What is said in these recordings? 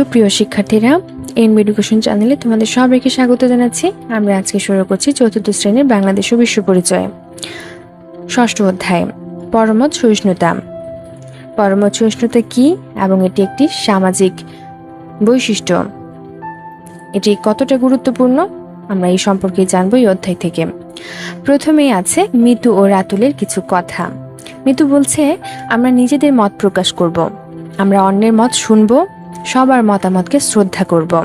সুপ্রিয় শিক্ষার্থীরা, N education চ্যানেলে তোমাদের সবাইকে স্বাগত জানাচ্ছি। আমরা আজকে শুরু করছি চতুর্থ শ্রেণির বাংলাদেশ ও বিশ্ব পরিচয়। ষষ্ঠ অধ্যায় পরমত সহিষ্ণুতা পরমত সহিষ্ণুতা কি এবং এটি একটি সামাজিক বৈশিষ্ট্য? এটি কতটা গুরুত্বপূর্ণ? আমরা এই সম্পর্কে জানব এই অধ্যায় থেকে। প্রথমেই আছে মিতু ও রাতুলের কিছু কথা। মিতু বলছে, আমরা নিজেদের মত প্রকাশ করব। আমরা অন্যের মত শুনব সবার মতামতকে শ্রদ্ধা করব।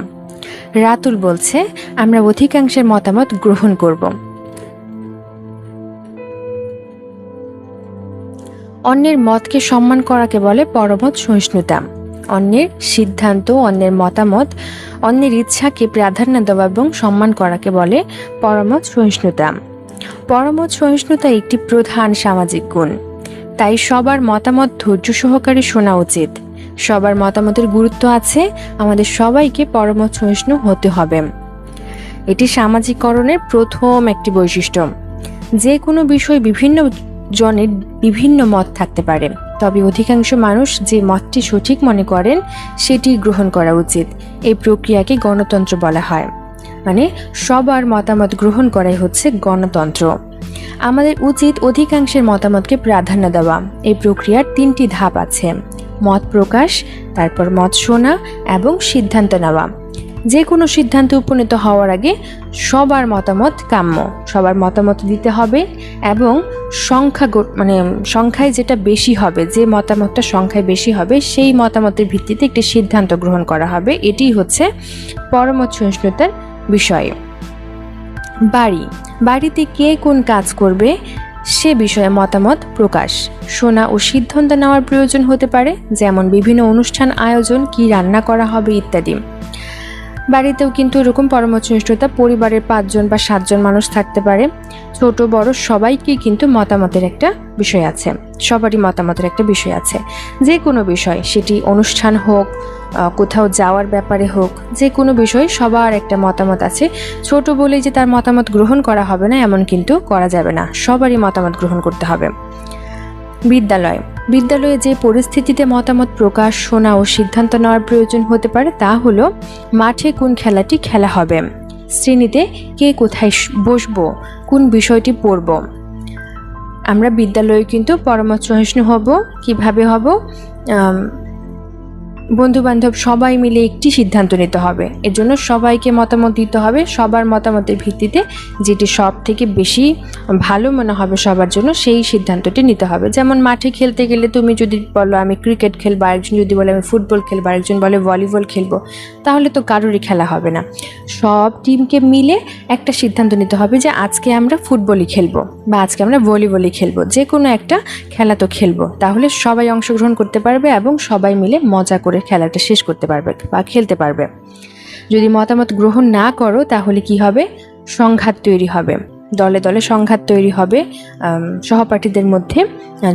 রাতুল বলছে, আমরা অধিকাংশের মতামত গ্রহণ করব। অন্যের মতকে সম্মান করাকে বলে পরমত সহিষ্ণুতা। অন্যের সিদ্ধান্ত, অন্যের মতামত, অন্যের ইচ্ছাকে প্রাধান্য দেওয়া এবং সম্মান করাকে বলে পরমত সহিষ্ণুতা। পরমত সহিষ্ণুতা একটি প্রধান সামাজিক গুণ। তাই সবার মতামত ধৈর্য সহকারে শোনা উচিত। সবার মতামতের গুরুত্ব আছে, আমাদের সবাইকে পরমত সহিষ্ণু হতে হবে। এটি সামাজিকরণের প্রথম একটি বৈশিষ্ট্য। যে কোনো বিষয় বিভিন্ন জনের বিভিন্ন মত থাকতে পারে। তবে অধিকাংশ মানুষ যে মতটি সঠিক মনে করেন, সেটি গ্রহণ করা উচিত। এই প্রক্রিয়াকে গণতন্ত্র বলা হয়। মানে সবার মতামত গ্রহণ করাই হচ্ছে গণতন্ত্র। আমাদের উচিত অধিকাংশের মতামতকে প্রাধান্য দেওয়া। এই প্রক্রিয়ার তিনটি ধাপ আছে। মত প্রকাশ, তারপর মত শোনা এবং সিদ্ধান্ত নেওয়া। যে কোনো সিদ্ধান্তে উপনীত হওয়ার আগে সবার মতামত কাম্য। সবার মতামত দিতে হবে এবং সংখ্যা মানে সংখ্যায় যেটা বেশি হবে, যে মতামতটা সংখ্যায় বেশি হবে, সেই মতামতের ভিত্তিতে একটি সিদ্ধান্ত গ্রহণ করা হবে। এটি হচ্ছে পরমত সহিষ্ণুতার বিষয়। বাড়ি। বাড়িতে কে কোন কাজ করবে সে বিষয়ে মতামত প্রকাশ। শোনা ও সিদ্ধান্ত নেওয়ার প্রয়োজন হতে পারে, যেমন বিভিন্ন অনুষ্ঠান, আয়োজন, কি রান্না করা হবে ইত্যাদি। বাড়িতেও কিন্তু এরকম পরামর্শনিষ্ঠতা পরিবারের পাঁচজন বা সাতজন মানুষ থাকতে পারে। ছোট, বড় সবাইকে কিন্তু মতামতের একটা বিষয় আছে। সবারই মতামতের একটা বিষয় আছে। যে কোনো বিষয়, সেটি অনুষ্ঠান হোক কোথাও যাওয়ার ব্যাপারে হোক যে কোনো বিষয়ে সবার একটা মতামত আছে। ছোট বলেই যে তার মতামত গ্রহণ করা হবে না, এমন কিন্তু করা যাবে না। সবারই মতামত গ্রহণ করতে হবে। বিদ্যালয় বিদ্যালয়ে যে পরিস্থিতিতে মতামত প্রকাশ, শোনা ও সিদ্ধান্ত নেওয়ার প্রয়োজন হতে পারে তা হলো, মাঠে কোন খেলাটি খেলা হবে, শ্রেণীতে কে কোথায় বসবো, কোন বিষয়টি পড়ব। আমরা বিদ্যালয়ে কিন্তু পরামর্শ সহিষ্ণু হব, কীভাবে হব বন্ধু বান্ধব সবাই মিলে একটি সিদ্ধান্ত নিতে হবে। এর জন্য সবাইকে মতামত দিতে হবে। সবার মতামতের ভিত্তিতে যেটি সব থেকে বেশি ভালো মনে হবে সবার জন্য, সেই সিদ্ধান্তটি নিতে হবে। যেমন মাঠে খেলতে গেলে তুমি যদি বলো, আমি ক্রিকেট খেলব, আরেকজন যদি বলে, আমি ফুটবল খেলব, আরেকজন বলে, ভলিবল খেলব, তাহলে তো কারোরই খেলা হবে না। সব টিমকে মিলে একটা সিদ্ধান্ত নিতে হবে যে, আজকে আমরা ফুটবলই খেলব বা আজকে আমরা ভলিবলই খেলব। যে কোনো একটা খেলা তো খেলব। তাহলে সবাই অংশগ্রহণ করতে পারবে এবং সবাই মিলে মজা করে খেলাটা শেষ করতে পারবে বা খেলতে পারবে। যদি মতামত গ্রহণ না করো, তাহলে কি হবে? সংঘাত তৈরি হবে। দলে দলে সংঘাত তৈরি হবে সহপাঠীদের মধ্যে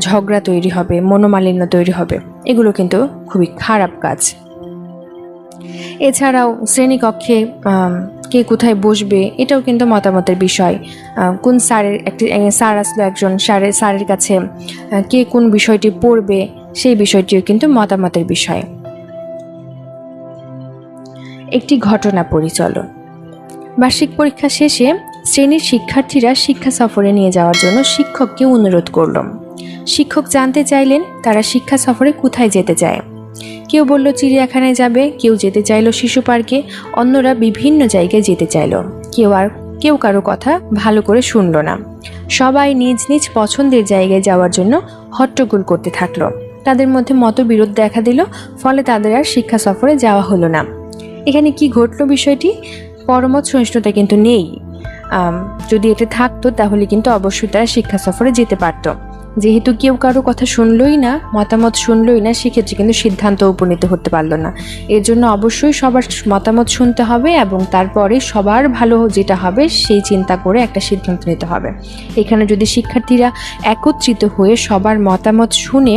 ঝগড়া তৈরি হবে, মনোমালিন্য তৈরি হবে। এগুলো কিন্তু খুবই খারাপ কাজ। এছাড়াও শ্রেণীকক্ষে কে কোথায় বসবে, এটাও কিন্তু মতামতের বিষয়। কোন স্যারের একটি স্যার আসলো একজন স্যারের স্যারের কাছে কে কোন বিষয়টি পড়বে, সেই বিষয়টিও কিন্তু মতামতের বিষয়। একটি ঘটনা পরিচলন। বার্ষিক পরীক্ষা শেষে শ্রেণির শিক্ষার্থীরা শিক্ষা সফরে নিয়ে যাওয়ার জন্য শিক্ষককে অনুরোধ করল শিক্ষক জানতে চাইলেন তারা শিক্ষা সফরে কোথায় যেতে চায়। কেউ বলল, চিড়িয়াখানায় যাবে। কেউ যেতে চাইলো, শিশু পার্কে। অন্যরা বিভিন্ন জায়গায় যেতে চাইলো। কেউ আর, কেউ কারও কথা ভালো করে শুনল না। সবাই নিজ নিজ পছন্দের জায়গায় যাওয়ার জন্য হট্টগোল করতে থাকল। তাদের মধ্যে মতবিরোধ দেখা দিল, ফলে তাদের আর শিক্ষা সফরে যাওয়া হলো না। এখানে কি ঘটলো বিষয়টি? পরমত সহিষ্ণুতা কিন্তু নেই। যদি এটা থাকতো তাহলে কিন্তু অবশ্যই তারা শিক্ষা সফরে যেতে পারতো। যেহেতু কেউ কারও কথা শুনলই না, মতামত শুনলই না, সেক্ষেত্রে কিন্তু সিদ্ধান্ত উপনীত হতে পারল না। এর জন্য অবশ্যই সবার মতামত শুনতে হবে এবং তারপরে সবার ভালো যেটা হবে সেই চিন্তা করে একটা সিদ্ধান্ত নিতে হবে। এখানে যদি শিক্ষার্থীরা একত্রিত হয়ে সবার মতামত শুনে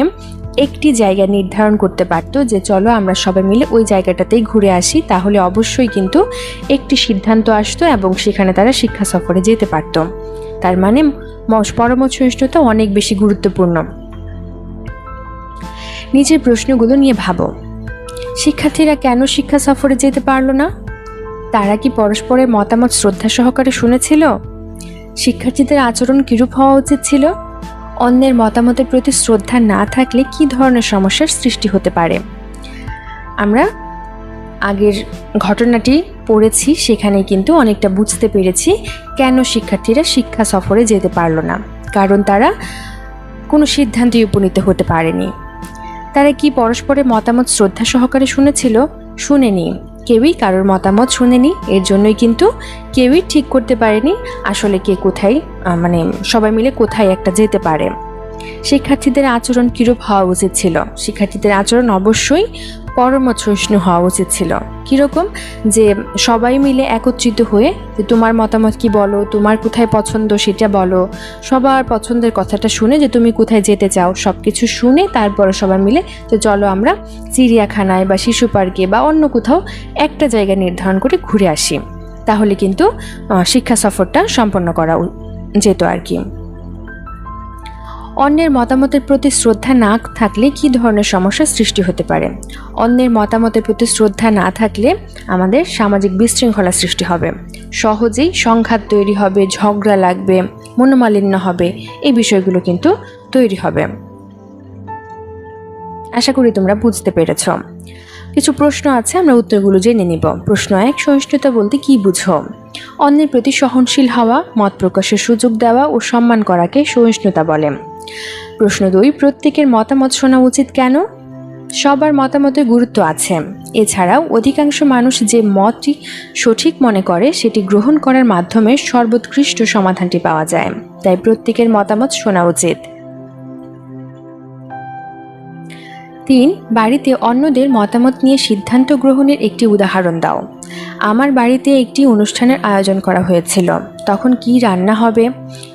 একটি জায়গা নির্ধারণ করতে পারতো যে চলো আমরা সবাই মিলে ওই জায়গাটাতেই ঘুরে আসি, তাহলে অবশ্যই কিন্তু একটি সিদ্ধান্ত আসতো এবং সেখানে তারা শিক্ষা সফরে যেতে পারতো। তার মানে মস- পরামর্শ সহিষ্ণুতা অনেক বেশি গুরুত্বপূর্ণ। নিজের প্রশ্নগুলো নিয়ে ভাবো। শিক্ষার্থীরা কেন শিক্ষা সফরে যেতে পারল না? তারা কি পরস্পরের মতামত শ্রদ্ধা সহকারে শুনেছিল? শিক্ষার্থীদের আচরণ কিরূপ হওয়া উচিত ছিল? অন্যের মতামতের প্রতি শ্রদ্ধা না থাকলে কি ধরনের সমস্যার সৃষ্টি হতে পারে? আমরা আগের ঘটনাটি পড়েছি, সেখানে কিন্তু অনেকটা বুঝতে পেরেছি কেন শিক্ষার্থীরা শিক্ষা সফরে যেতে পারল না। কারণ তারা কোনো সিদ্ধান্তে উপনীত হতে পারেনি। তারা কি পরস্পরের মতামত শ্রদ্ধা সহকারে শুনেছিল? শুনেনি। কেউই কারোর মতামত শুনেনি, এর জন্যই কিন্তু কেউই ঠিক করতে পারেনি আসলে কে কোথায় মানে সবাই মিলে কোথায় একটা যেতে পারে। শিক্ষার্থীদের আচরণ কীরূপ হওয়া উচিত ছিল? শিক্ষার্থীদের আচরণ অবশ্যই পরমত সহিষ্ণু হওয়া উচিত ছিল। কীরকম? যে সবাই মিলে একত্রিত হয়ে যে তোমার মতামত কি বলো, তোমার কোথায় পছন্দ সেটা বলো, সবার পছন্দের কথাটা শুনে যে তুমি কোথায় যেতে চাও সব কিছু শুনে তারপরে সবাই মিলে যে চলো আমরা চিড়িয়াখানায় বা শিশু পার্কে বা অন্য কোথাও একটা জায়গা নির্ধারণ করে ঘুরে আসি। তাহলে কিন্তু শিক্ষা সফরটা সম্পন্ন করা যেত আর কি। অন্যের মতামতের প্রতি শ্রদ্ধা না থাকলে কি ধরনের সমস্যার সৃষ্টি হতে পারে? অন্যের মতামতের প্রতি শ্রদ্ধা না থাকলে আমাদের সামাজিক বিশৃঙ্খলা সৃষ্টি হবে। সহজেই সংঘাত তৈরি হবে, ঝগড়া লাগবে, মনোমালিন্য হবে, এই বিষয়গুলো কিন্তু তৈরি হবে। আশা করি তোমরা বুঝতে পেরেছ। কিছু প্রশ্ন আছে, আমরা উত্তরগুলো জেনে নিব। প্রশ্ন এক, সহিষ্ণুতা বলতে কি বুঝো? অন্যের প্রতি সহনশীল হওয়া, মত প্রকাশের সুযোগ দেওয়া ও সম্মান করাকে সহিষ্ণুতা বলে। প্রশ্ন দুই, প্রত্যেকের মতামত শোনা উচিত কেন? সবার মতামতের গুরুত্ব আছে। এছাড়াও অধিকাংশ মানুষ যে মতটি সঠিক মনে করে, সেটি গ্রহণ করার মাধ্যমে সর্বোৎকৃষ্ট সমাধানটি পাওয়া যায়। তাই প্রত্যেকের মতামত শোনা উচিত। তিন, বাড়িতে অন্যদের মতামত নিয়ে সিদ্ধান্ত গ্রহণের একটি উদাহরণ দাও। আমার বাড়িতে একটি অনুষ্ঠানের আয়োজন করা হয়েছিল। তখন কি রান্না হবে?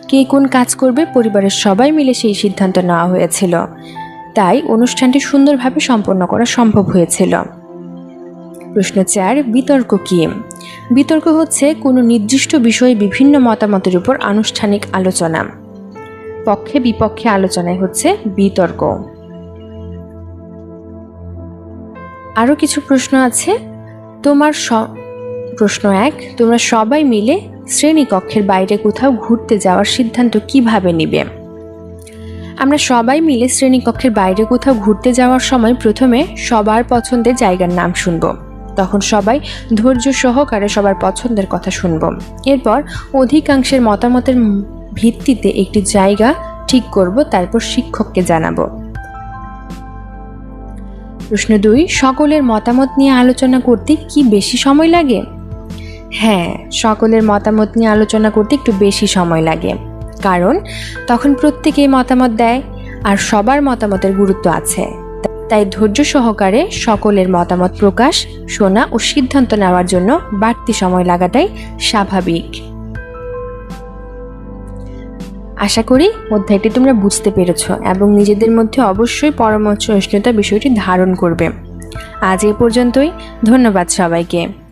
কে কোন কাজ করবে পরিবারের সবাই মিলে সেই সিদ্ধান্ত নেওয়া হয়েছিল। তাই অনুষ্ঠানটি সুন্দরভাবে সম্পন্ন করা সম্ভব হয়েছিল। প্রশ্ন চার, বিতর্ক কি? বিতর্ক হচ্ছে কোনো নির্দিষ্ট বিষয়ে বিভিন্ন মতামতের উপর আনুষ্ঠানিক আলোচনা। পক্ষে বিপক্ষে আলোচনায় হচ্ছে বিতর্ক। আরও কিছু প্রশ্ন আছে? তোমার প্রশ্ন এক, তোমরা সবাই মিলে শ্রেণীকক্ষের বাইরে কোথাও ঘুরতে যাওয়ার সিদ্ধান্ত কীভাবে নিবে? আমরা সবাই মিলে শ্রেণীকক্ষের বাইরে কোথাও ঘুরতে যাওয়ার সময় প্রথমে সবার পছন্দের জায়গার নাম শুনব। তখন সবাই ধৈর্য সহকারে সবার পছন্দের কথা শুনব। এরপর অধিকাংশের মতামতের ভিত্তিতে একটি জায়গা ঠিক করব, তারপর শিক্ষককে জানাব। প্রশ্ন দুই, সকলের মতামত নিয়ে আলোচনা করতে কি বেশি সময় লাগে? হ্যাঁ সকলের মতামত নিয়ে আলোচনা করতে একটু বেশি সময় লাগে। কারণ, তখন প্রত্যেকেই মতামত দেয় আর সবার মতামতের গুরুত্ব আছে। তাই ধৈর্য সহকারে সকলের মতামত প্রকাশ, শোনা ও সিদ্ধান্ত নেওয়ার জন্য বাড়তি সময় লাগাটাই স্বাভাবিক। আশা করি অধ্যায়টি তোমরা বুঝতে পেরেছ এবং নিজেদের মধ্যে অবশ্যই পরামর্শ সহিষ্ণুতা বিষয়টি ধারণ করবে। আজ এ পর্যন্তই। ধন্যবাদ সবাইকে।